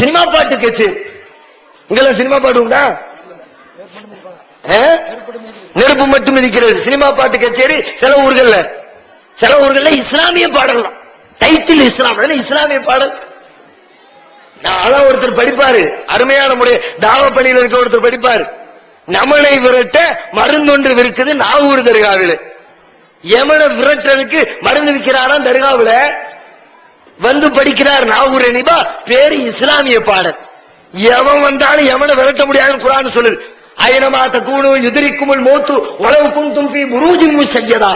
Cinema பாட்டு catch. இங்கெல்லாம் cinema பாட்டு உண்டா? நெருப்பு மட்டும் இருக்கிறது சினிமா பாட்டு கச்சேரி சில ஊர்கள்ல. சில ஊர்கள்ல இஸ்லாமிய பாடல் டைட்டில் இஸ்லாம் இஸ்லாமிய பாடல். நான் அதான் ஒருத்தர் படிப்பாரு. அருமையான முறை தாவ பணியில் இருக்க ஒருத்தர் படிப்பாரு. நமனை விரட்ட மருந்தொன்று விற்குது நாகூர் தர்காவில். எமனை விரட்டுறதுக்கு மருந்து விற்கிறாராம் தர்காவில். வந்து படிக்கிறார் நாகூர் அனிபா பேரு இஸ்லாமிய பாடல். எவன் வந்தாலும் எவனை விரட்ட முடியாதுன்னு குரான் சொல்லுது. அயனமாத்த கூணு எதிரிக்குமல் மோத்து உழவுக்கும் தும்பி முருஜிமு செய்யதா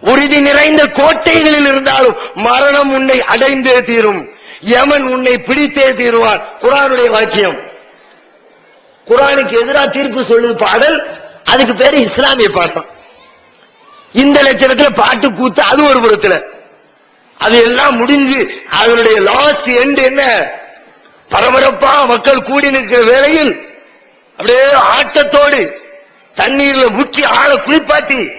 உறுதி நிறைந்த கோட்டைகளில் இருந்தாலும் மரணம் உன்னை அடைந்தே தீரும். யமன் உன்னை பிடித்தே தீருவான்? குரானுடைய வாக்கியம். குரானுக்கு எதிராக தீர்ப்பு சொல்லுது பாடல். அதுக்கு பேரு இஸ்லாமிய பாடம். இந்த லட்சணத்துல பாட்டு கூத்து அது ஒரு புறத்துல. அது எல்லாம் முடிஞ்சு அதனுடைய லாஸ்ட் எண்ட் என்ன? பரபரப்பா மக்கள் கூடி நிற்கிற வேளையில் அப்படியே ஆட்டத்தோடு தண்ணீர்ல முக்கி ஆளை குளிப்பாட்டி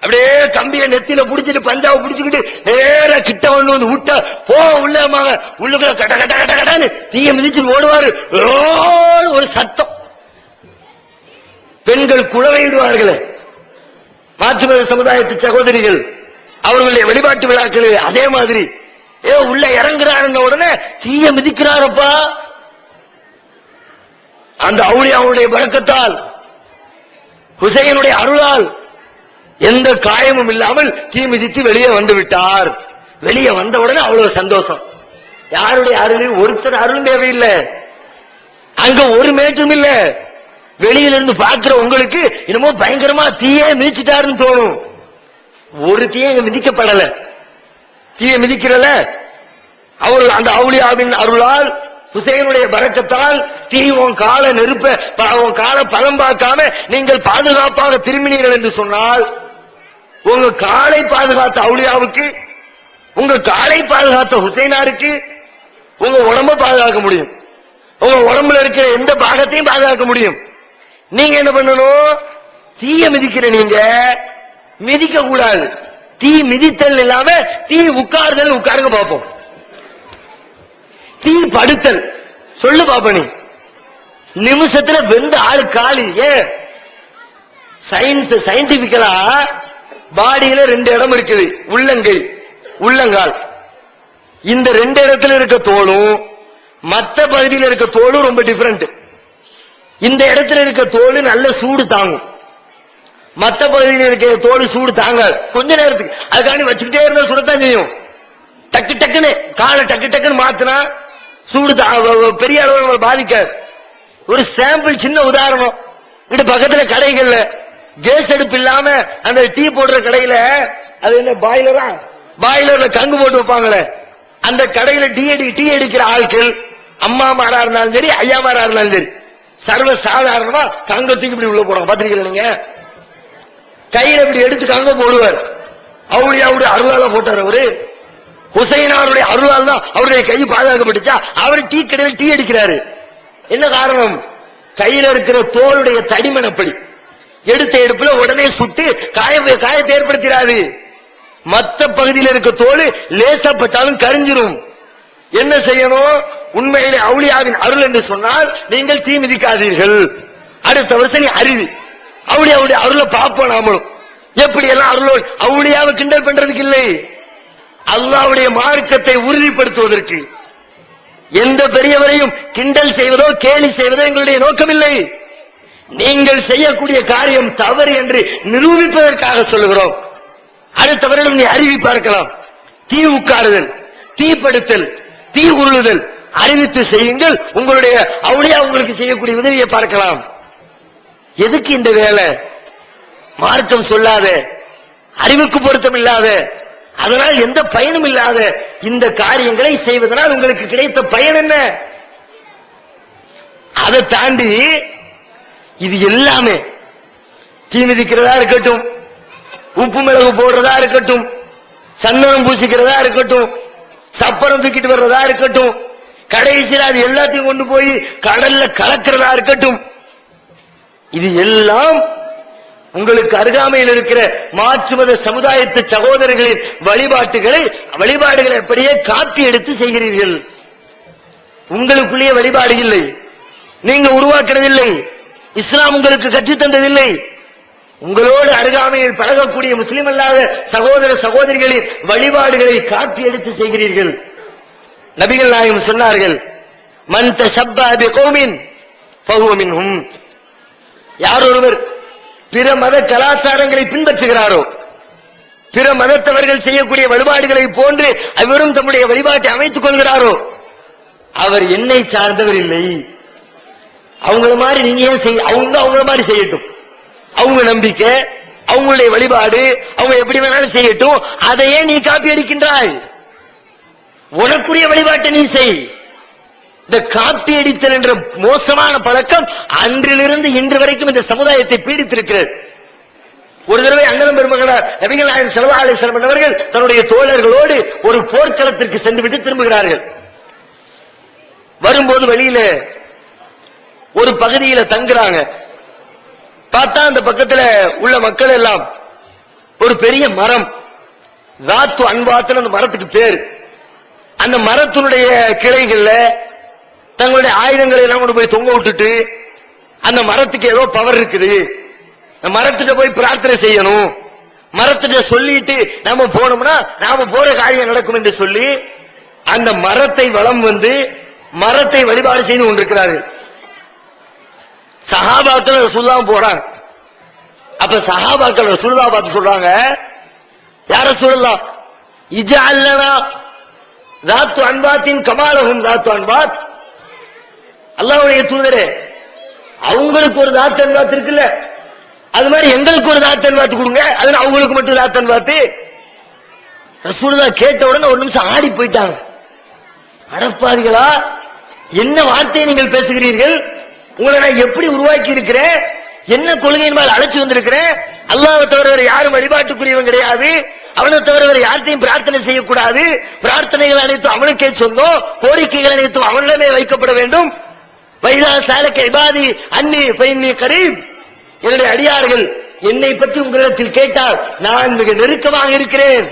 அப்படியே கம்பிய நெத்தில புடிச்சிட்டு பஞ்சாவை புடிச்சுக்கிட்டு நேர கிட்ட வந்து வந்து விட்ட போ உள்ளமாங்க உள்ளுக்குள்ள கட்ட கட்ட கட்ட கட்டான்னு தீய மிதிச்சு ஓடுவாரு. ஒரு சத்தம். பெண்கள் குழவையிடுவார்களே. மாற்று சமுதாயத்து சகோதரிகள் அவர்களுடைய வழிபாட்டு விழாக்கள் அதே மாதிரி. ஏ உள்ள இறங்குறாருன்ன உடனே தீய மிதிக்கிறாரப்பா. அந்த அவுளியாவுடைய பழக்கத்தால் ஹுசைனுடைய அருளால் எந்த காயமும் இல்லாமல் தீ மிதித்து வெளியே வந்து விட்டார். வெளியே வந்த உடனே அவ்வளவு சந்தோஷம். யாருடைய அருள்? ஒருத்தர் அருள் தேவையில்லை. அங்க ஒரு மேஜும் இல்ல. வெளியில இருந்து பாக்குற உங்களுக்கு என்னமோ பயங்கரமா தீயே மிதிச்சிட்டாருன்னு தோணும். ஒரு தீய மிதிக்கப்படல. தீய மிதிக்கிறல. அவள் அந்த அவுளியாவின் அருளால் ஹுசைனுடைய பறக்கத்தால் தீ உன் கால நெருப்ப ப- உன் கால பலம் பார்க்காம நீங்கள் பாதுகாப்பாக திரும்பினீர்கள் என்று சொன்னால் உங்க காலை பாதுகாத்த அவுளியாவுக்கு உங்க காலை பாதுகாத்த ஹுசைனாருக்கு உங்க உடம்ப பாதுகாக்க முடியும். உங்க உடம்புல இருக்கிற எந்த பாகத்தையும் பாதுகாக்க முடியும். நீங்க என்ன பண்ணணும்? தீய மிதிக்கிற நீங்க மிதிக்க கூடாது. தீ மிதித்தல் இல்லாம தீ உட்கார்தல் உட்காருங்க பார்ப்போம் தீ படுத்தல். சொல்லு பாப்ப நீ நிமிஷத்துல வெந்த ஆளு காலி. ஏன் சயின்ஸ் சயின்டிபிக்கலா? பாடியில ரெண்டு இடம் இருக்குது. உள்ளங்கை உள்ளங்கால். இந்த ரெண்டு இடத்துல இருக்க தோலும் மத்த பகுதியில் இருக்க தோலும் ரொம்ப டிஃபரெண்ட் இந்த இடத்துல இருக்க தோல் நல்ல சூடு தாங்கும். மத்த பகுதியில் இருக்கிற தோடு சூடு தாங்காது கொஞ்ச நேரத்துக்கு. அதுக்காண்டி வச்சுக்கிட்டே இருந்தா சுடத்தான் செய்யும். டக்கு டக்குன்னு காலை டக்கு டக்குன்னு மாத்தினா சூடு தா- பெரிய அளவு நம்மளை பாதிக்காது. ஒரு சாம்பிள் சின்ன உதாரணம். இங்க பக்கத்துல கடைகள்ல கேஸ் அடுப்பு இல்லாம அந்த டீ போடுற கடையில அது என்ன பாய்லரா பாய்லர்ல கங்கு போட்டு வைப்பாங்களே. அந்த கடையில டீ அடி டீ அடிக்கிற ஆட்கள் அம்மா மாறா இருந்தாலும் சரி ஐயா மாறா இருந்தாலும் சரி சர்வ சாதாரணமா கங்க தூக்கி இப்படி உள்ள போறாங்க பாத்திருக்கீங்களா நீங்க? கையில இப்படி எடுத்து கங்க போடுவார். அவருடைய அவருடைய அருளால போட்டார் அவரு. ஹுசைனாருடைய அருளால் தான் அவருடைய கை பாதுகாக்கப்பட்டுச்சா? அவர் டீ கடையில் டீ அடிக்கிறாரு. என்ன காரணம்? கையில இருக்கிற தோளுடைய தடிமன் அப்படி. எடுத்த எடுப்புல உடனே சுட்டு காய காயத்தை ஏற்படுத்திடாது மத்த பகுதியில் இருக்க தோல் லேசப்பட்டாலும் கரிஞ்சிரும். என்ன செய்யணும்? உண்மையிலே அவுளியாவின் அருள் என்று சொன்னால் நீங்கள் தீ மிதிக்காதீர்கள். அடுத்த வருஷம் நீ அறிவு அவுளியாவுடைய அருளை பார்ப்போம் நாமளும். எப்படி எல்லாம் அருளோ அவுளியாவை கிண்டல் பண்றதுக்கு இல்லை. அல்லாவுடைய மார்க்கத்தை உறுதிப்படுத்துவதற்கு. எந்த பெரியவரையும் கிண்டல் செய்வதோ கேலி செய்வதோ எங்களுடைய நோக்கமில்லை. நீங்கள் செய்யக்கூடிய காரியம் தவறு என்று நிரூபிப்பதற்காக சொல்லுகிறோம். அடுத்த நீ அறிவி பார்க்கலாம். தீ உட்காருதல் தீப்படுத்தல் தீ உருளுதல். அறிவித்து செய்யுங்கள். உங்களுடைய அவளியா உங்களுக்கு செய்யக்கூடிய உதவியை பார்க்கலாம். எதுக்கு இந்த வேலை? மார்க்கம் சொல்லாத அறிவுக்கு பொருத்தம் இல்லாத அதனால் எந்த பயனும் இல்லாத இந்த காரியங்களை செய்வதனால் உங்களுக்கு கிடைத்த பயன் என்ன? அதை தாண்டி இது எல்லாமே தீ மிதிக்கிறதா இருக்கட்டும் உப்பு மிளகு போடுறதா இருக்கட்டும் சந்தனம் பூசிக்கிறதா இருக்கட்டும் சப்பரம் தூக்கிட்டு வர்றதா இருக்கட்டும் கடைசியில் அது எல்லாத்தையும் கொண்டு போய் கடல்ல கலக்கிறதா இருக்கட்டும் இது எல்லாம் உங்களுக்கு அருகாமையில் இருக்கிற மாற்று மத சமுதாயத்து சகோதரர்களின் வழிபாட்டுகளை வழிபாடுகளை அப்படியே காப்பி எடுத்து செய்கிறீர்கள். உங்களுக்குள்ளேயே வழிபாடு இல்லை. நீங்க உருவாக்குறதில்லை இஸ்லாம் உங்களுக்கு கற்றுத் தந்ததில்லை. உங்களோடு அருகாமையில் பழகக்கூடிய முஸ்லிம் அல்லாத சகோதர சகோதரிகளின் வழிபாடுகளை காப்பி எடுத்து செய்கிறீர்கள். நபிகள் நாயகம் சொன்னார்கள் மன் தஷப்பா கோமின் ஃபஹுவ யார் ஒருவர் பிற மத கலாச்சாரங்களை பின்பற்றுகிறாரோ பிற மதத்தவர்கள் செய்யக்கூடிய வழிபாடுகளை போன்று அவரும் தம்முடைய வழிபாட்டை அமைத்துக் கொள்கிறாரோ அவர் என்னை சார்ந்தவர் இல்லை. அவங்கள மாதிரி நீங்க ஏன் செய்ய அவங்க அவங்கள மாதிரி செய்யட்டும். அவங்க நம்பிக்கை அவங்களுடைய வழிபாடு அவங்க எப்படி வேணாலும் செய்யட்டும். அதையே நீ காப்பி அடிக்கின்றாய். உனக்குரிய வழிபாட்டை நீ செய். இந்த காப்பி அடித்தல் என்ற மோசமான பழக்கம் அன்றிலிருந்து இன்று வரைக்கும் இந்த சமுதாயத்தை பீடித்திருக்கிறது. ஒரு தடவை அண்ணலம் பெருமகனார் நபிகள் நாயகம் செலவா அவர்கள் தன்னுடைய தோழர்களோடு ஒரு போர்க்களத்திற்கு சென்று விட்டு திரும்புகிறார்கள். வரும்போது வெளியில ஒரு பகுதியில தங்குறாங்க. பார்த்தா அந்த பக்கத்துல உள்ள மக்கள் எல்லாம் ஒரு பெரிய மரம். ராத்து அன்பாத்துன்னு அந்த மரத்துக்கு பேர். அந்த மரத்தினுடைய கிளைகள்ல தங்களுடைய ஆயுதங்களை எல்லாம் கொண்டு போய் தொங்க விட்டுட்டு அந்த மரத்துக்கு ஏதோ பவர் இருக்குது. அந்த மரத்துட்ட போய் பிரார்த்தனை செய்யணும். மரத்துட்ட சொல்லிட்டு நாம போனோம்னா நாம போற காரியம் நடக்கும் என்று சொல்லி அந்த மரத்தை வளம் வந்து மரத்தை வழிபாடு செய்து கொண்டிருக்கிறார்கள். சஹாபாக்கள் ரசூல்லா போறாங்க. அப்ப சஹாபாக்கள் ரசூல்லா பார்த்து சொல்றாங்க யார சொல்லலாம் இஜஅல்லனா தாத்து அன்பாத்தின் கமாலகும் தாத்து அன்பாத். அல்லாவுடைய தூதரு அவங்களுக்கு ஒரு தாத்தன் வாத்து இருக்குல்ல? அது மாதிரி எங்களுக்கு ஒரு தாத்தன் வாத்து கொடுங்க அது அவங்களுக்கு மட்டும் தாத்தன் வாத்து. ரசூலுதா கேட்ட உடனே ஒரு நிமிஷம் ஆடி போயிட்டாங்க. அடப்பாதிகளா என்ன வார்த்தையை நீங்கள் பேசுகிறீர்கள்? உங்களை நான் எப்படி உருவாக்கி இருக்கிறேன் என்ன கொள்கையின் மேல் அழைச்சு வந்திருக்கிறேன்? அல்லாவை தவிர வேற யாரும் வழிபாட்டுக்குரியவன் கிடையாது. அவனை தவிர வேற யார்த்தையும் பிரார்த்தனை செய்யக்கூடாது. பிரார்த்தனைகள் அனைத்தும் அவனுக்கே சொந்தம். கோரிக்கைகள் அனைத்தும் அவனிடமே வைக்கப்பட வேண்டும். வைதா சாலக்க இபாதி அன்னி பைன்னி கரீம் என்னுடைய அடியார்கள் என்னை பற்றி உங்களிடத்தில் கேட்டால் நான் மிக நெருக்கமாக இருக்கிறேன்.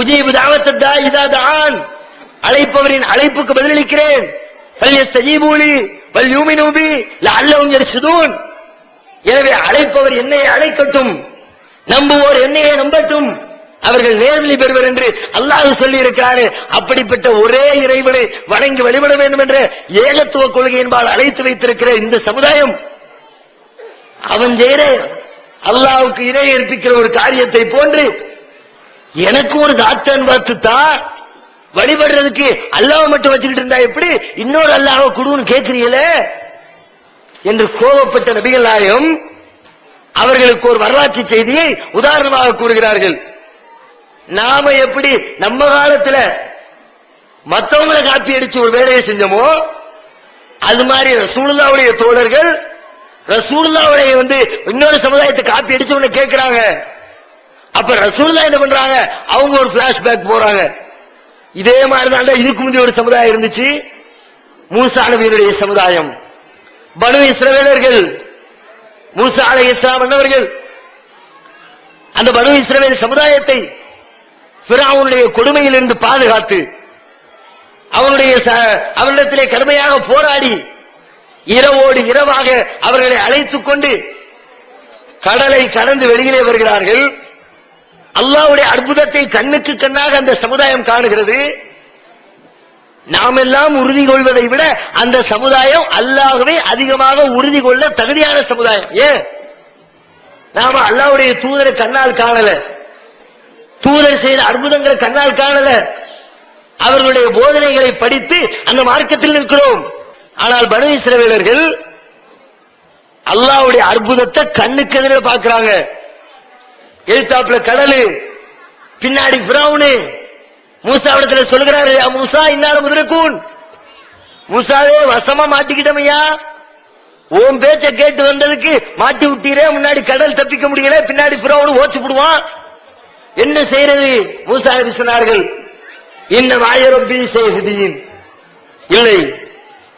உஜீபு தாவத்தா இதா தான். அழைப்பவரின் அழைப்புக்கு பதிலளிக்கிறேன். பல்யஸ்தஜீபூலி வல் யூமினூபி லஅல்லஹும் யர்ஷுதூன். எனவே அழைப்பவர் என்னை அழைக்கட்டும். நம்புவோர் என்னையே நம்பட்டும். அவர்கள் நேர்வழி பெறுவர் என்று அல்லாஹ் சொல்லி இருக்கிறாரு அப்படிப்பட்ட ஒரே இறைவனை வணங்கி வழிபட வேண்டும் என்ற ஏகத்துவ கொள்கையின்பால் அழைத்து வைத்திருக்கிற இந்த சமுதாயம் அவன் செய்கிற அல்லாவுக்கு இணை ஏற்பிக்கிற ஒரு காரியத்தை போன்று எனக்கு ஒரு தாத்தன் பார்த்துத்தா வழிபடுறதுக்கு அல்லாஹ் மட்டும் வச்சுக்கிட்டு இருந்தா எப்படி? இன்னொரு அல்லாஹ் குடுன்னு கேட்கிறீங்களே? என்று கோபப்பட்ட நபிகள் நாயகம் அவர்களுக்கு ஒரு வரலாற்று செய்தியை உதாரணமாக கூறுகிறார்கள். நாம எப்படி நம்ம காலத்துல மத்தவங்களை காப்பி அடிச்சு ஒரு வேலையை செஞ்சோமோ அது மாதிரி ரசூலுல்லாவுடைய தோழர்கள் ரசூலுல்லாவுடைய வந்து இன்னொரு சமுதாயத்தை காப்பி அடிச்சு ஒண்ணு கேட்கிறாங்க. அப்ப ரசூல்லா என்ன பண்றாங்க? அவங்க ஒரு பிளாஷ்பேக் போறாங்க. இதே மாதிரி தான் இதுக்கு முந்தைய ஒரு சமுதாயம் இருந்துச்சு. மூசா நபியினுடைய சமுதாயம். பனு இஸ்ரவேலர்கள் மூசா அலை இஸ்லாம் என்னவர்கள் அந்த பனு இஸ்ரவேல் சமுதாயத்தை பிராவுனுடைய கொடுமையிலிருந்து பாதுகாத்து அவனுடைய ச- அவனிடத்திலே கடுமையாக போராடி இரவோடு இரவாக அவர்களை அழைத்துக் கொண்டு கடலை கடந்து வெளியிலே வருகிறார்கள். அல்லாவுடைய அற்புதத்தை கண்ணுக்கு கண்ணாக அந்த சமுதாயம் காணுகிறது. நாம் எல்லாம் உறுதி கொள்வதை விட அந்த சமுதாயம் அல்லாகவே அதிகமாக உறுதி கொள்ள தகுதியான சமுதாயம். ஏன்? நாம அல்லாவுடைய தூதரை கண்ணால் காணல. தூதர் செய்த அற்புதங்களை கண்ணால் காணல. அவர்களுடைய போதனைகளை படித்து அந்த மார்க்கத்தில் நிற்கிறோம். ஆனால் பனு இஸ்ரவேலர்கள் அல்லாவுடைய அற்புதத்தை கண்ணுக்கு எதிர பார்க்கறாங்க. எழுத்தாப்புல கடலு பின்னாடி பிரவுனு மூசாவிடத்துல சொல்கிறாரு மூசா இன்னால முதலக்கூன் மூசாவே வசமா மாட்டிக்கிட்டமையா? உன் பேச்ச கேட்டு வந்ததுக்கு மாட்டி விட்டீரே முன்னாடி கடல் தப்பிக்க முடியல பின்னாடி பிரவுனு ஓச்சு விடுவான் என்ன செய்யறது? மூசா நபி சொன்னார்கள் இன்ன வாயரப்பி செய்தீன் இல்லை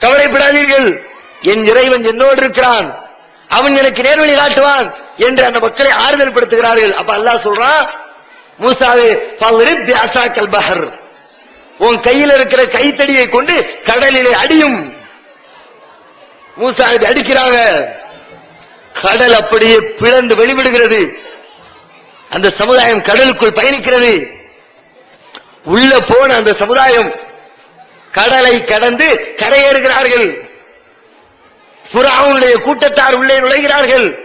கவலைப்படாதீர்கள். என் இறைவன் என்னோடு இருக்கிறான். அவன் எனக்கு நேர்வழி காட்டுவான் என்று அந்த மக்களை ஆறுதல் படுத்துகிறார்கள். அப்ப அல்லாஹ் சொல்றான் மூசாவே பல்ரிப் பியாசாக்கல் பஹர். உன் கையில் இருக்கிற கைத்தடியை கொண்டு கடலிலே அடியும். மூசா அடிக்கிறாங்க. கடல் அப்படியே பிளந்து வெளிவிடுகிறது. அந்த சமுதாயம் கடலுக்குள் பயணிக்கிறது. உள்ள போன அந்த சமுதாயம் கடலை கடந்து கரையேறுகிறார்கள். புறாவுடைய கூட்டத்தார் உள்ளே நுழைகிறார்கள்.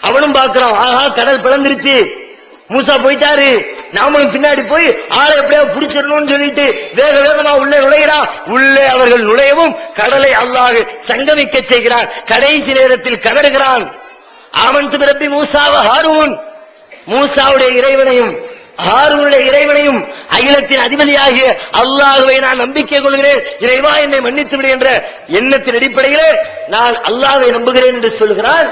அவனும் பார்க்கிறான் ஆஹா கடல் பிளந்துருச்சு. மூசா போயிட்டாரு. நாமளும் பின்னாடி போய் ஆளை எப்படியா பிடிச்சிடணும்னு சொல்லிட்டு வேக வேகமா உள்ளே நுழைகிறான் உள்ளே அவர்கள் நுழையவும் கடலை அல்லாஹ் சங்கமிக்க செய்கிறான். கடைசி நேரத்தில் கதறுகிறான். ஆமன் பிறப்பி மூசாவ ஹாரூன். மூசாவுடைய இறைவனையும் ஆறுடைய இறைவனையும் அகிலத்தின் அதிபதியாகிய அல்லாஹுவை நான் நம்பிக்கை கொள்கிறேன். இறைவா என்னை மன்னித்து விடு என்ற எண்ணத்தின் அடிப்படையிலே நான் அல்லாஹை நம்புகிறேன் என்று சொல்கிறான்.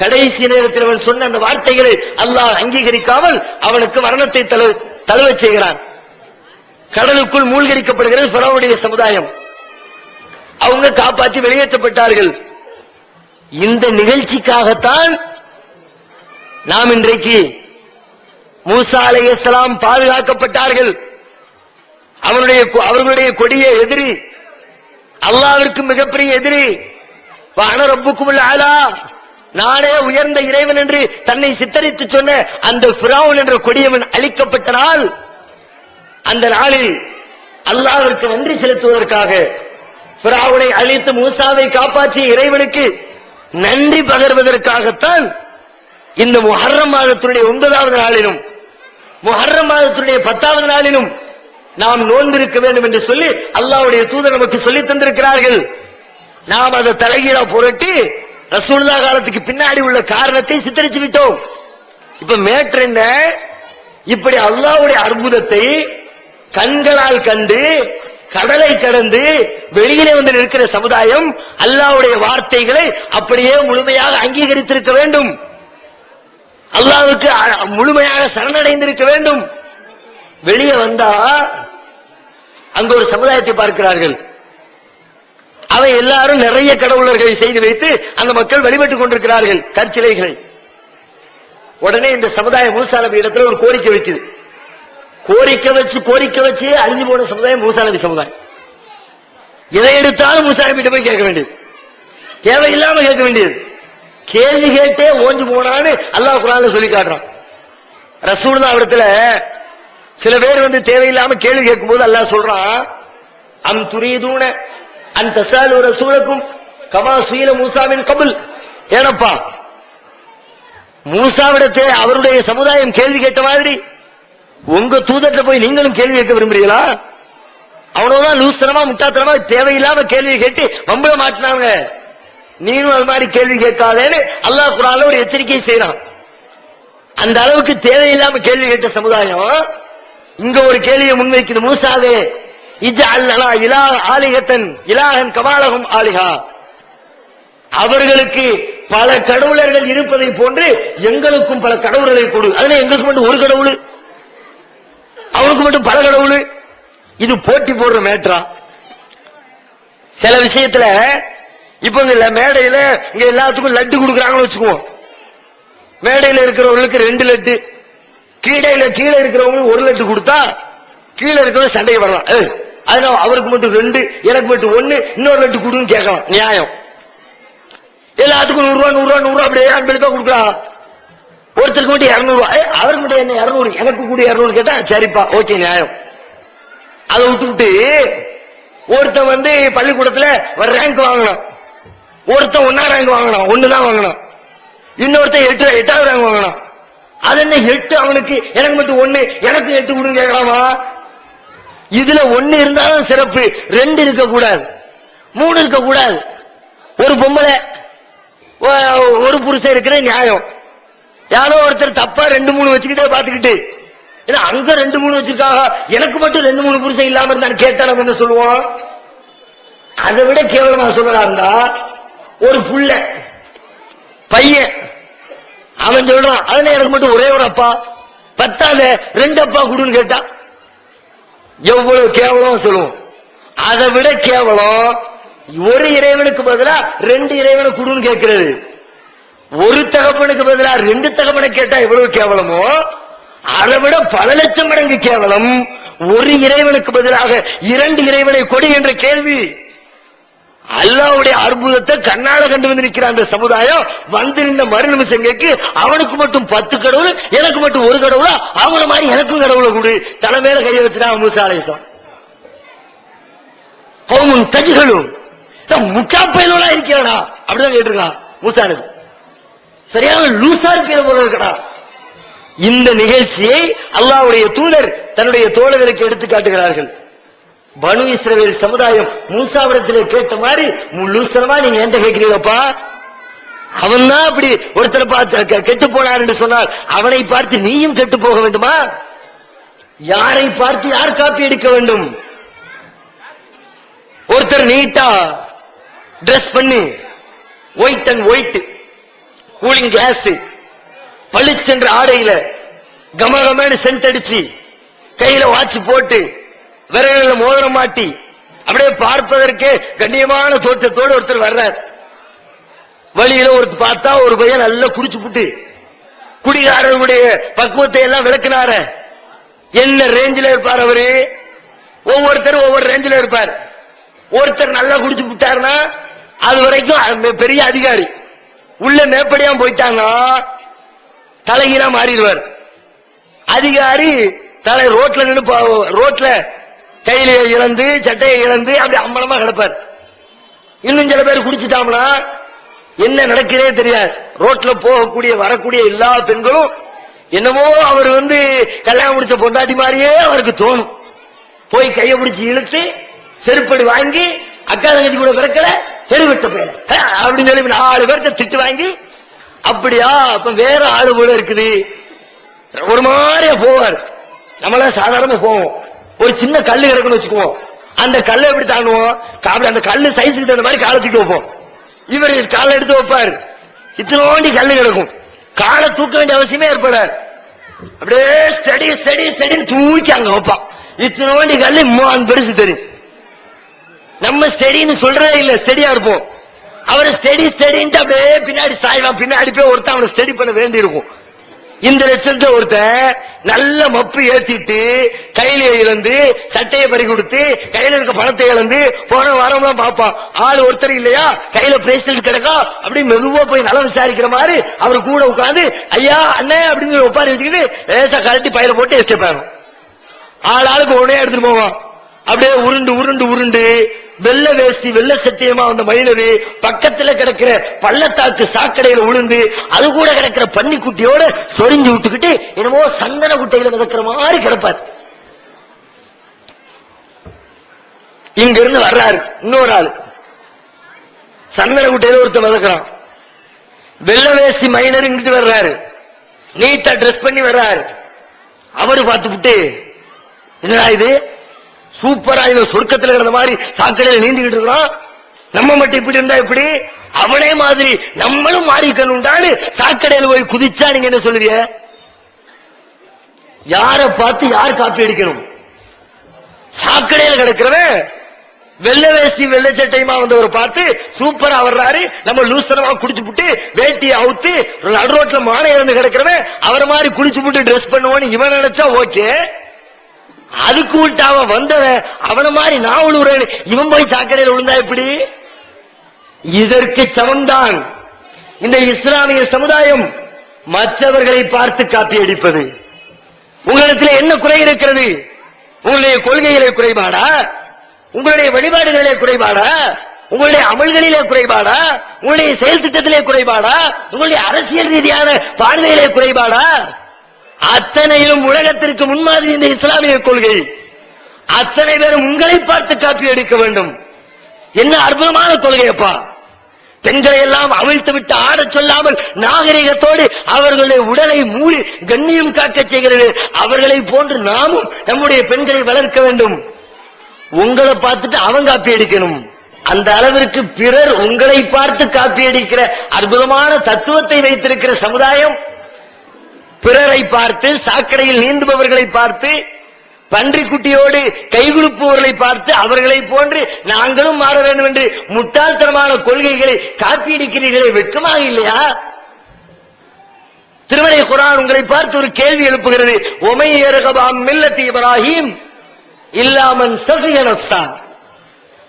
கடைசி நேரத்தில் அவன் சொன்ன அந்த வார்த்தைகளை அல்லாஹ் அங்கீகரிக்காமல் அவனுக்கு மரணத்தை தழுவச் செய்கிறான். கடலுக்குள் மூழ்கடிக்கப்படுகிறது பிறவுடைய சமுதாயம். அவங்க காப்பாற்றி வெளியேற்றப்பட்டார்கள். இந்த நிகழ்ச்சிக்காகத்தான் நாம் இன்றைக்கு மூசா அலைஹிஸ்ஸலாம் பாதுகாக்கப்பட்டார்கள். அவனுடைய கொ- அவர்களுடைய கொடிய எதிரி அல்லாவிற்கு மிகப்பெரிய எதிரி வான ரப்புக்கும் ஆலா நானே உயர்ந்த இறைவன் என்று தன்னை சித்தரித்து சொன்ன அந்த பிராவுன் என்ற கொடியவன் அழிக்கப்பட்ட நாள். அந்த நாளில் அல்லாவிற்கு நன்றி செலுத்துவதற்காக பிராவுனை அழித்து மூசாவை காப்பாற்றிய இறைவனுக்கு நன்றி பகர்வதற்காகத்தான் இந்த முஹர்ரம் மாதத்தினுடைய ஒன்பதாவது நாளிலும் முஹர்ரம் மாதத்துடைய பத்தாவது நாளிலும் நாம் நோன்பிருக்க வேண்டும் என்று சொல்லி அல்லாவுடைய தூதர் நமக்கு சொல்லி தந்திருக்கிறார்கள். நாம் அதை தலைகீழா புரட்டி ரசூல்லா காலத்துக்கு பின்னாடி உள்ள காரணத்தை சித்தரிச்சு விட்டோம். இப்ப மேட்ரு என்ன? இப்படி அல்லாவுடைய அற்புதத்தை கண்களால் கண்டு கடலை கடந்து வெளியிலே வந்து நிற்கிற சமுதாயம் அல்லாவுடைய வார்த்தைகளை அப்படியே முழுமையாக அங்கீகரித்திருக்க வேண்டும். அல்லாவுக்கு முழுமையாக சரணடைந்திருக்க வேண்டும். வெளியே வந்தா அங்க ஒரு சமுதாயத்தை பார்க்கிறார்கள். அவை எல்லாரும் நிறைய கடவுளர்களை செய்து வைத்து அந்த மக்கள் வழிபட்டுக் கொண்டிருக்கிறார்கள் கற்சிலைகளை உடனே இந்த சமுதாயம் மூசா நபி இடத்துல ஒரு கோரிக்கை வைக்குது. கோரிக்கை வச்சு கோரிக்கை வச்சு அழிஞ்சு போன சமுதாயம் மூசா நபி சமுதாயம். எதை எடுத்தாலும் மூசா நபி போய் கேட்க வேண்டியது. தேவையில்லாம கேட்க வேண்டியது. கேள்வி கேட்டே ஓஞ்சு போனான்னு அல்லாஹ் குரான்ல சொல்லி காட்டுறான். ரசூலுல்லா இடத்துல சில பேர் வந்து தேவையில்லாம கேள்வி கேட்கும் போது அல்லாஹ் சொல்றான் அம் துரியதூன அன் தசாலு ரசூலக்கும் கமா சுயில மூசாவின் கபுல். ஏனப்பா மூசாவிடத்தை அவருடைய சமுதாயம் கேள்வி கேட்ட மாதிரி உங்க தூதர்கிட்ட போய் நீங்களும் கேள்வி கேட்க விரும்புறீங்களா? அவ்வளவுதான் லூசனமா முட்டாத்தனமா தேவையில்லாம கேள்வி கேட்டு வம்பள மாட்டினாங்க நீனும் அது மாதிரி கேள்வி கேட்காதேன்னு அல்லாஹ் குரான்ல ஒரு எச்சரிக்கை செய்யறான் அந்த அளவுக்கு தேவையில்லாம கேள்வி கேட்ட சமுதாயம் இங்க ஒரு கேள்வியை முன்வைக்குது மூசாவே இஜ லனா இலா ஆலிகத்தன் இலாஹன் கபாலகம் ஆலிகா அவர்களுக்கு பல கடவுளர்கள் இருப்பதை போன்று எங்களுக்கும் பல கடவுளர்களை கொடு. அதுல எங்களுக்கு மட்டும் ஒரு கடவுள். அவனுக்கு மட்டும் பல கடவுள். இது போட்டி போடுற மேட்ரா சில விஷயத்துல இப்ப இங்க மேடையில இங்க எல்லாத்துக்கும் லட்டு கொடுக்குறாங்கன்னு வச்சுக்குவோம். மேடையில இருக்கிறவங்களுக்கு ரெண்டு லட்டு கீழே கீழே இருக்கிறவங்களுக்கு ஒரு லட்டு கொடுத்தா கீழே இருக்கிறவங்க சண்டையை வரலாம். அதனால அவருக்கு மட்டும் ரெண்டு எனக்கு மட்டும் ஒண்ணு இன்னொரு லட்டு கொடுன்னு கேட்கலாம். நியாயம். எல்லாத்துக்கும் நூறு ரூபா நூறு ரூபா நூறு ரூபா அப்படியே அன்பளிப்பா கொடுக்குறான் ஒருத்தருக்கு மட்டும் இருநூறு ரூபா. அவருக்கு மட்டும் என்ன இருநூறு? எனக்கு கூட இருநூறு கேட்டா சரிப்பா ஓகே நியாயம். அதை விட்டுவிட்டு ஒருத்தன் வந்து பள்ளிக்கூடத்துல ஒரு ரேங்க் வாங்கணும் ஒருத்தன் ஒன்னா ரேங்க் வாங்கணும் ஒண்ணுதான் வாங்கணும். இன்னொருத்தன் எட்டு எட்டாவது ரேங்க் வாங்கணும். அது என்ன எட்டு? அவனுக்கு எனக்கு மட்டும் ஒண்ணு எனக்கு எட்டு கொடுங்க கேட்கலாமா? இதுல ஒண்ணு இருந்தாலும் சிறப்பு ரெண்டு இருக்க கூடாது மூணு இருக்க கூடாது ஒரு பொம்பளை ஒரு புருஷன் இருக்கிற நியாயம். யாரோ ஒருத்தர் தப்பா ரெண்டு மூணு வச்சுக்கிட்டே பாத்துக்கிட்டு ஏன்னா அங்க ரெண்டு மூணு வச்சிருக்காங்க. எனக்கு மட்டும் ரெண்டு மூணு புருஷன் இல்லாம இருந்தான்னு கேட்டா நம்ம என்ன சொல்லுவோம்? அதை விட கேவலமா சொல்லலாம் இருந்தா ஒரு புள்ள பையன். அவன் சொல்றான் அதுல எனக்கு மட்டும் ஒரே ஒரு அப்பா. பத்தாத ரெண்டு அப்பா கொடுன்னு கேட்டான் எவ்வளவு கேவலம் சொல்லுவோம். அதை விட கேவலம் ஒரு இறைவனுக்கு பதிலா ரெண்டு இறைவனை கொடுன்னு கேட்கிறது. ஒரு தகப்பனுக்கு பதிலா ரெண்டு தகப்பனை கேட்டா எவ்வளவு கேவலமோ அதை விட பல லட்சம் மடங்கு கேவலம். ஒரு இறைவனுக்கு பதிலாக இரண்டு இறைவனை கொடு என்ற கேள்வி. அல்லாவுடைய அற்புதத்தை கண்ணால கண்டு வந்து நிக்கிற அந்த சமுதாயம் வந்து நின்ற மறு அவனுக்கு மட்டும் பத்து கடவுள் எனக்கு மட்டும் ஒரு கடவுளா? அவங்கள மாதிரி எனக்கும் கடவுளை கொடு. தலைமையில கையை வச்சுனா மூசாலேசம் கோமுன் தஜிகளும் முட்டா பயலோலா இருக்கிறடா அப்படிதான் கேட்டிருக்கான் மூசானுக்கு சரியான லூசா இருக்கிற போல இருக்கடா. இந்த நிகழ்ச்சியை அல்லாஹ்வுடைய தூதர் தன்னுடைய தோழர்களுக்கு எடுத்து காட்டுகிறார்கள். பனு இஸ்ரவேல் சமுதாயம் மூசாவிடத்தில் கேட்ட மாதிரி முழுசனமா நீங்க எந்த கேட்கிறீங்கப்பா? அவன் தான் அப்படி ஒருத்தரை பார்த்து கெட்டு போனார் என்று சொன்னால் அவனை பார்த்து நீயும் கெட்டு போக வேண்டுமா? யாரை பார்த்து யார் காப்பி எடுக்க வேண்டும்? ஒருத்தர் நீட்டா ட்ரெஸ் பண்ணி white and white cooling glass பளிச்சென்ற ஆடையில கமகமேனு சென்ட் அடிச்சு கையில வாட்ச் போட்டு விரலில் மோதிரம் மாட்டி அப்படியே பார்ப்பதற்கு கண்ணியமான தோற்றத்தோடு ஒருத்தர் வர்றார். வழியில ஒருத்தர் பார்த்தா ஒரு பையன் நல்லா குடிச்சு புட்டு குடிகாரர்களுடைய பக்குவத்தை எல்லாம் விளக்குனார. என்ன ரேஞ்சில இருப்பார் அவரு? ஒவ்வொருத்தரும் ஒவ்வொரு ரேஞ்சில இருப்பார். ஒருத்தர் நல்லா குடிச்சு விட்டாருன்னா அது வரைக்கும் பெரிய அதிகாரி. உள்ள மேப்படியா போயிட்டாங்கன்னா தலைகீழா மாறிடுவார். அதிகாரி தலை ரோட்ல நின்று ரோட்ல கையில இழந்து சட்டையை இழந்து அப்படி அம்பலமா கிடப்பார். இன்னும் சில பேர் குடிச்சிட்டாங்களா என்ன நடக்கிறதே தெரியாது. ரோட்ல போகக்கூடிய வரக்கூடிய எல்லா பெண்களும் என்னமோ அவர் வந்து கல்யாணம் முடிச்ச பொண்டாட்டி மாதிரியே அவருக்கு தோணும். போய் கையை பிடிச்சி இழுத்து செருப்படி வாங்கி அக்கா தங்கச்சி கூட பிறக்கல தெருவிட்ட பேர அப்படின்னு சொல்லி நாலு பேர்த்த திட்டு வாங்கி அப்படியா அப்ப வேற ஆளு போல இருக்குது. ஒரு மாதிரியா போவார். நம்மளாம் சாதாரணமா போவோம். ஒரு சின்ன கல்லு கிடக்குன்னு வச்சுக்குவோம். அந்த கல்லை எப்படி தாண்டுவோம்? அப்படி அந்த கல்லு சைஸுக்கு தகுந்த மாதிரி காலை தூக்கி வைப்போம். இவர் காலை எடுத்து வைப்பார். இத்தனோண்டி கல்லு கிடக்கும். காலை தூக்க வேண்டிய அவசியமே ஏற்படாது அப்படியே ஸ்டடி ஸ்டடி ஸ்டடின்னு தூக்கி அங்க வைப்பான். இத்தனோண்டி கல்லு மூணு பெருசு தெரியும். நம்ம ஸ்டடின்னு சொல்றதே இல்ல. ஸ்டடியா இருப்போம். அவர் ஸ்டடி ஸ்டடின்ட்டு அப்படியே பின்னாடி சாய்வான். பின்னாடி போய் ஒருத்தன் அவனை ஸ்டடி பண்ண வேண்டி இருக்கும் இந்த லட்சத்தை ஒருத்தன் நல்ல மப்பு ஏத்திட்டு கையில இழந்து சட்டையை பறி கொடுத்து கையில இருக்க பணத்தை இழந்து போன வாரம்லாம் பார்ப்பான். ஆள் ஒருத்தர் இல்லையா? கையில பிரேஸ்லெட் கிடக்கும் அப்படி மெதுவா போய் நல்லா விசாரிக்கிற மாதிரி அவர் கூட உட்காந்து ஐயா அண்ணே அப்படின்னு சொல்லி வச்சுக்கிட்டு லேசா கழட்டி பயிர போட்டு எஸ்கேப் ஆகும் ஆள் ஆளுக்கு உடனே எடுத்துட்டு போவான். அப்படியே உருண்டு உருண்டு உருண்டு வெள்ள வேஷ்டி வெள்ள சத்தியமா வந்த மயிலரு பக்கத்துல கிடக்கிற பள்ளத்தாக்கு சாக்கடையில உளுந்து அது கூட கிடக்கிற பன்னிக்குட்டியோட சொரிஞ்சு விட்டுக்கிட்டு என்னமோ சந்தன குட்டையில மிதக்கிற மாதிரி கிடப்பார். இங்க இருந்து வர்றாரு இன்னொரு ஆளு. சந்தன குட்டையில ஒருத்தன் மிதக்கிறான். வெள்ள வேஷ்டி மைனர் இங்கிட்டு வர்றாரு. நீட்டா ட்ரெஸ் பண்ணி வர்றாரு. அவரு பார்த்துக்கிட்டு என்னடா இது? சூப்பரா இவன் சொர்க்கத்தில் கிடந்த மாதிரி சாக்கடையில நீந்திக்கிட்டு இருக்கிறான். நம்ம மட்டும் இப்படி இருந்தா இப்படி அவனே மாதிரி நம்மளும் மாறிக்கணும்டான்னு சாக்கடையில் போய் குதிச்சா நீங்க என்ன சொல்லுவீங்க யார பார்த்து யார் காப்பி அடிக்கணும்? சாக்கடையில் கிடக்கிறவன் வெள்ளை வேஷ்டி வெள்ளை சட்டையுமா வந்தவர் பார்த்து சூப்பரா வர்றாரு. நம்ம லூசனமா குடிச்சு புட்டு வேட்டியை அவுத்து நடு ரோட்ல மானை இறந்து கிடக்கிறவன் அவர் மாதிரி குடிச்சு புட்டு ட்ரெஸ் பண்ணுவோன்னு இவன் நினைச்சா ஓகே அதுக்கு விட்டு அவன் வந்தவன் அவனை மாதிரி நான் உழுவுறேன் இவன் போய் சாக்கடையில் விழுந்தா எப்படி? இதற்கு சமம்தான். இந்த இஸ்லாமிய சமுதாயம் மற்றவர்களை பார்த்து காப்பி அடிப்பது. உங்களிடத்தில் என்ன குறை இருக்கிறது? உங்களுடைய கொள்கையிலே குறைபாடா? உங்களுடைய வழிபாடுகளிலே குறைபாடா? உங்களுடைய அமல்களிலே குறைபாடா? உங்களுடைய செயல் திட்டத்திலே குறைபாடா? உங்களுடைய அரசியல் ரீதியான பார்வையிலே குறைபாடா? அத்தனையிலும் உலகத்திற்கு முன்மாதிரி இந்த இஸ்லாமிய கொள்கை. அத்தனை பேரும் உங்களை பார்த்து காப்பி எடுக்க வேண்டும். என்ன அற்புதமான கொள்கையப்பா. பெண்களை எல்லாம் அவிழ்த்து விட்டு ஆடச் சொல்லாமல் நாகரிகத்தோடு அவர்களுடைய உடலை மூடி கண்ணியம் காக்க செய்கிறது. அவர்களை போன்று நாமும் நம்முடைய பெண்களை வளர்க்க வேண்டும். உங்களை பார்த்துட்டு அவன் காப்பி அடிக்கணும் அந்த அளவிற்கு பிறர் உங்களை பார்த்து காப்பி அடிக்கிற அற்புதமான தத்துவத்தை வைத்திருக்கிற சமுதாயம் பிறரை பார்த்து சாக்கடையில் நீந்துபவர்களை பார்த்து பன்றிக்குட்டியோடு கைகுலுப்புவர்களை பார்த்து அவர்களை போன்று நாங்களும் மாற வேண்டும் என்று முட்டாள்தனமான கொள்கைகளை காப்பியடிக்கிறீர்களே வெட்கமாக இல்லையா? திருமலை குரான் உங்களை பார்த்து ஒரு கேள்வி எழுப்புகிறது. ஒமை ஏறகபாம் மில்லத்தி இப்ராஹிம் இல்லாமன் சஃபியனஸ்தா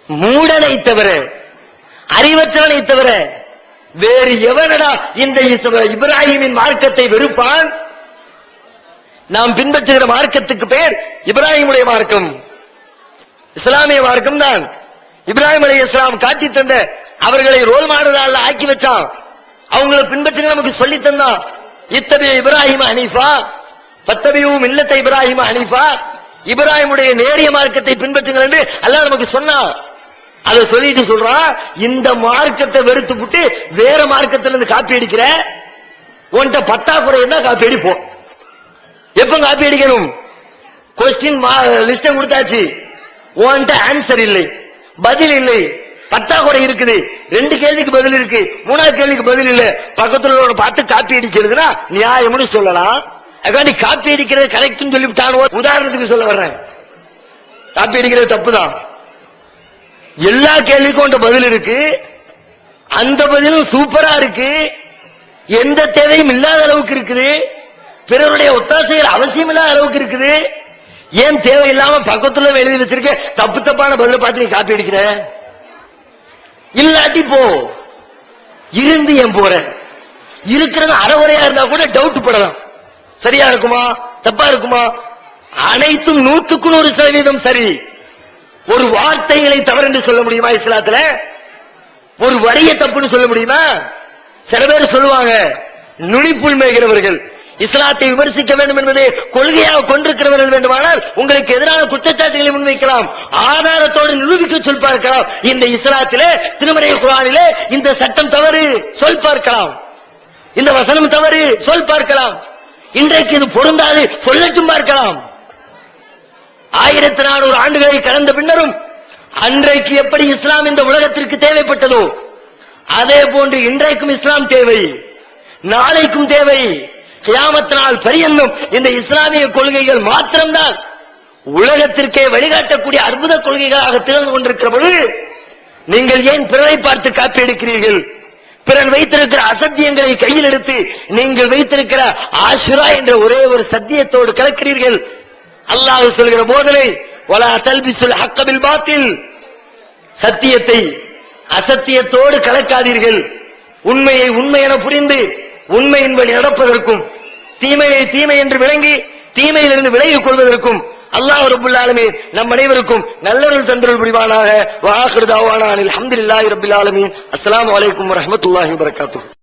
மூடனை தவிர அறிவற்றவனை தவிர வேறு எவனடா இந்த இப்ராஹிமின் மார்க்கத்தை வெறுப்பான்? நாம் பின்பற்றுகிற மார்க்கத்துக்கு பேர் இப்ராஹிமுடைய மார்க்கம். இஸ்லாமிய மார்க்கம் தான். இப்ராஹிம் அலி இஸ்லாம் காட்டி தந்த அவர்களை ரோல் மாடலால் ஆக்கி வச்சான். அவங்களை பின்பற்றி நமக்கு சொல்லி தந்தான். இத்தகைய இப்ராஹிம் ஹனீஃபா பத்தபியும் இல்லத்தை இப்ராஹிம் ஹனீஃபா இப்ராஹிமுடைய நேரிய மார்க்கத்தை பின்பற்றுங்கள் என்று அல்லாஹ் நமக்கு சொன்னான். அதை சொல்லிட்டு சொல்றான் இந்த மார்க்கத்தை வெறுத்து விட்டு வேற மார்க்கத்துல இருந்து காப்பி அடிக்கிற? உன்கிட்ட பத்தாக்குறை இருந்தா காப்பி அடிப்போம் எப்ப காப்பி அடிக்கணும்? கொஸ்டின் லிஸ்ட கொடுத்தாச்சு. உன்கிட்ட ஆன்சர் இல்லை. பதில் இல்லை. பத்தாக்குறை இருக்குது. ரெண்டு கேள்விக்கு பதில் இருக்கு. மூணாவது கேள்விக்கு பதில் இல்ல. பக்கத்துல பார்த்து காப்பி அடிச்சிருக்குன்னா நியாயம்னு சொல்லலாம். அதுக்காண்டி காப்பி அடிக்கிறது கரெக்ட்னு சொல்லிவிட்டான்? உதாரணத்துக்கு சொல்ல வர்றேன். காப்பி அடிக்கிறது தப்பு தான் எல்லா கேள்விக்கும் உன்கிட்ட பதில் இருக்கு. அந்த பதிலும் சூப்பரா இருக்கு. எந்த தேவையும் இல்லாத அளவுக்கு இருக்குது. பிறருடைய ஒத்தாசைகள் அவசியம் இல்லாத அளவுக்கு இருக்குது. ஏன் தேவையில்லாம பக்கத்துல எழுதி வச்சிருக்க தப்பு தப்பான பதில பார்த்து நீ காப்பி அடிக்கிற? இல்லாட்டி போ. இருந்து ஏன் போற? இருக்கிறது அறவுரையா இருந்தா கூட டவுட் படலாம். சரியா இருக்குமா? தப்பா இருக்குமா? அனைத்தும் நூத்துக்கு நூறு சதவீதம் சரி. ஒரு வார்த்தைகளை தவறு என்று சொல்ல முடியுமா இஸ்லாத்துல? ஒரு வரிய தப்புன்னு சொல்ல முடியுமா? சில பேர் சொல்லுவாங்க நுனிப்புல் மேய்கிறவர்கள் இஸ்லாத்தை விமர்சிக்க வேண்டும் என்பதை கொள்கையாக கொண்டிருக்கிறவர்கள் வேண்டுமானால் உங்களுக்கு எதிரான குற்றச்சாட்டுகளை முன்வைக்கலாம். ஆதாரத்தோடு நிரூபிக்க சொல் பார்க்கலாம். இந்த இஸ்லாத்திலே திருமறை குரானிலே இந்த சட்டம் தவறு சொல் பார்க்கலாம். இந்த வசனம் தவறு சொல் பார்க்கலாம். இன்றைக்கு இது பொருந்தாது சொல்லட்டும் பார்க்கலாம். ஆயிரத்தி நானூறு ஆண்டுகளை கடந்த பின்னரும் அன்றைக்கு எப்படி இஸ்லாம் இந்த உலகத்திற்கு தேவைப்பட்டதோ அதே போன்று இன்றைக்கும் இஸ்லாம் தேவை. நாளைக்கும் தேவை. கியாமத்தினால் நாள் பரியந்தும். இந்த இஸ்லாமிய கொள்கைகள் மாத்திரம்தான் உலகத்திற்கே வழிகாட்டக்கூடிய அற்புத கொள்கைகளாக திகழ்ந்து கொண்டிருக்கிற பொழுது நீங்கள் ஏன் பிறரை பார்த்து காப்பி எடுக்கிறீர்கள்? பிறர் வைத்திருக்கிற அசத்தியங்களை கையில் எடுத்து நீங்கள் வைத்திருக்கிற ஆசுரா என்ற ஒரே ஒரு சத்தியத்தோடு கலக்கிறீர்கள்? அல்லாஹ் சொல்கிற போதனை வலா தல்பிசுல் ஹக்கபில் பாத்தில். சத்தியத்தை அசத்தியத்தோடு கலக்காதீர்கள். உண்மையை உண்மை என புரிந்து உண்மையின் வழி நடப்பதற்கும் தீமையை தீமை என்று விளங்கி தீமையிலிருந்து விலகிக் கொள்வதற்கும் அல்லாஹ் ரபுல்லாலுமே நம் அனைவருக்கும் நல்லொருள் தந்தருள் புரிவானாக. வாஹிரு தாவானா ரபுல்லாலுமே அஸ்லாம் ஆலமீன். வரமத்துல்லாஹி அலைக்கும்